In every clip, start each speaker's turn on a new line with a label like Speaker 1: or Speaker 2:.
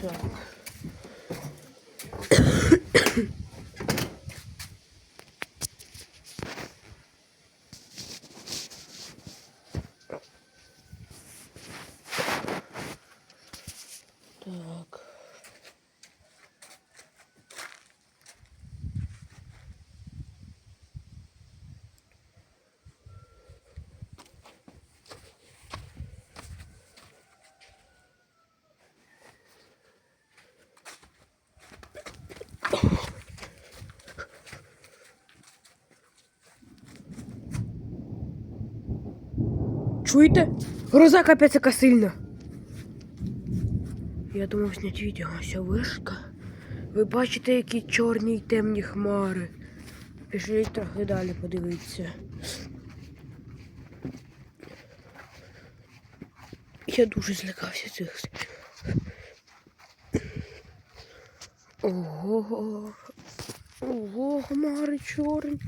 Speaker 1: Так. Так. Чуєте? Гроза капець яка сильна. Я думав зняти відео, ось вишка. Ви бачите, які чорні й темні хмари. Пішліть трохи далі подивитися. Я дуже злякався цих. Ого. Ого, хмари чорні.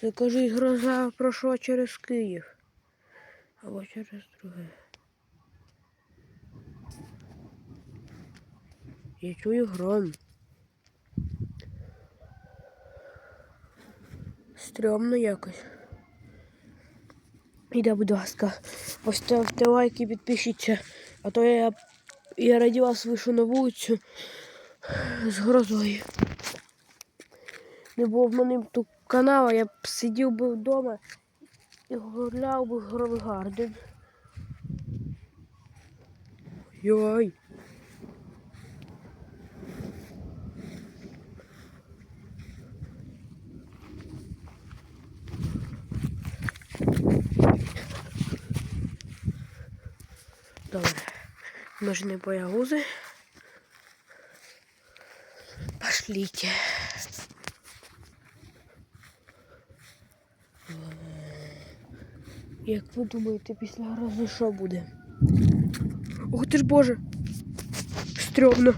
Speaker 1: Це кажуть, гроза пройшла через Київ. Або через друге. Я чую гром. Стрьомно якось. Іде, будь ласка, поставте лайк і підпишіться, а то я, я раді вас вийшов на вулицю з грозою. Не було в мене тут каналу, я б сидів би вдома і гуляв би Гровий Гарден. Йой. Добре. Нужны боягузы. Пошлите. Як ви думаєте, після грози що буде? Ох ти ж боже! Стрьомно.